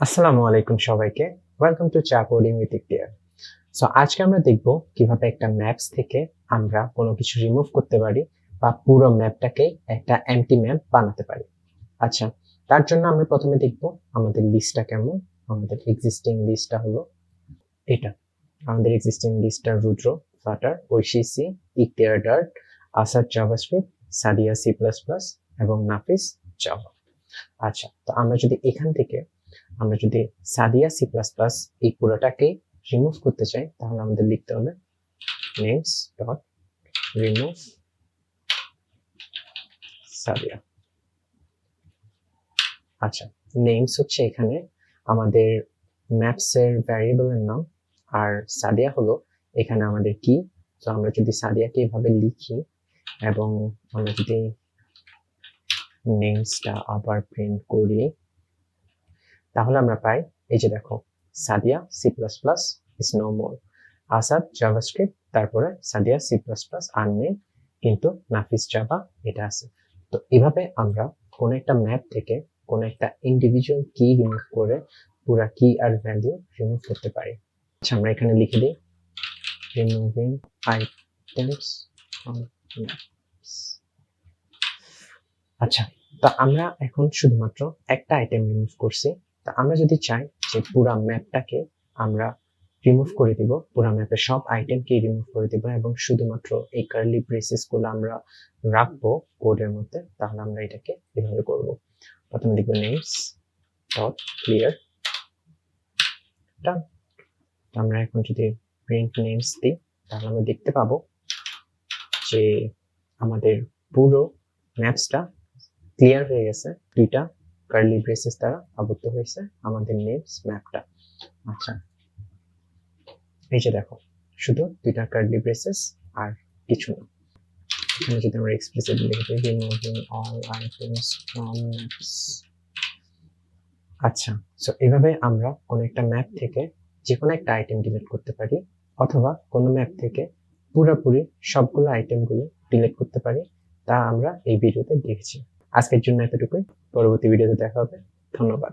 আসসালামু আলাইকুম সবাইকে। ওয়েলকাম টু চা কোডিং উইথ ইকতিয়ার সো আজকে আমরা দেখব কীভাবে একটা ম্যাপস থেকে আমরা কোনো কিছু রিমুভ করতে পারি বা পুরো ম্যাপটাকে একটা এমটি ম্যাপ বানাতে পারি। আচ্ছা তার জন্য আমরা প্রথমে দেখব আমাদের লিস্টটা কেমন, আমাদের এক্সিস্টিং লিস্টটা হলো এটা। আমাদের এক্সিস্টিং লিস্টটা Rudra Flutter ঐশিসি Iktiar Dart Asad JavaScript Sadia C plus plus এবং নাফিস জাভা আচ্ছা তো আমরা যদি এখান থেকে আমরা যদি সাদিয়া সি প্লাস প্লাস এই পুরোটাকে রিমুভ করতে চাই, তাহলে আমাদের লিখতে হবে নেমস ডট রিমুভ সাদিয়া। আচ্ছা নেমস হচ্ছে এখানে আমাদের ম্যাপস এর ভ্যারিয়েবলের নাম, আর সাদিয়া হলো এখানে আমাদের কি? তো আমরা যদি সাদিয়াকে এভাবে লিখি, এবং আমরা যদি নেমসটা আবার প্রিন্ট করি তাহলে আমরা পাই এই যে দেখো, Sadia C plus plus is no more Asad, JavaScript, তারপরে সাদিয়া সি প্লাস প্লাস আর নেই কিন্তু নাফিস, জাভা, এটা আছে। তো এভাবে আমরা কোন একটা ম্যাপ থেকে কোন একটা ইন্ডিভিজুয়াল কি রিমুভ করে পুরা কি আর ভ্যালু রিমুভ করতে পারি। আচ্ছা আমরা এখানে লিখে দিই। রিমুভিং আইটেমস আচ্ছা তা আমরা এখন শুধুমাত্র একটা আইটেম রিমুভ করছি। তা আমরা যদি চাই যে পুরা ম্যাপটাকে আমরা রিমুভ করে দিব, পুরা ম্যাপের সব আইটেমকে রিমুভ করে দিব এবং শুধুমাত্র এই কার্লি ব্রেসেসগুলো আমরা রাখব কোডের মধ্যে, তাহলে আমরা এটাকে এভাবে করব। প্রথমে লিখব নেমস ডট ক্লিয়ার ডান আমরা এখন যদি প্রিন্ট নেমস দিই, তাহলে আমরা দেখতে পাবো যে আমাদের পুরো ম্যাপসটা ক্লিয়ার হয়ে গেছে, দুইটা কার্লি ব্রেসেস দ্বারা আবদ্ধ হয়েছে আমাদের নেমস ম্যাপটা আচ্ছা। এই যে দেখো, শুধু দুইটা কার্লি ব্রেসেস আর কিছু না। এখানে যদি আমরা এক্সপ্লিসিটলি লিখে দিই removing all items from maps আচ্ছা সো এভাবে আমরা কোনো একটা ম্যাপ থেকে যে কোনো একটা আইটেম ডিলিট করতে পারি, অথবা কোনো ম্যাপ থেকে পুরোপুরি সবগুলো আইটেমগুলো ডিলিট করতে পারি, তা আমরা এই ভিডিওতে দেখেছি। আজকের জন্য এতটুকুই। পরবর্তী ভিডিওতে দেখা হবে। ধন্যবাদ।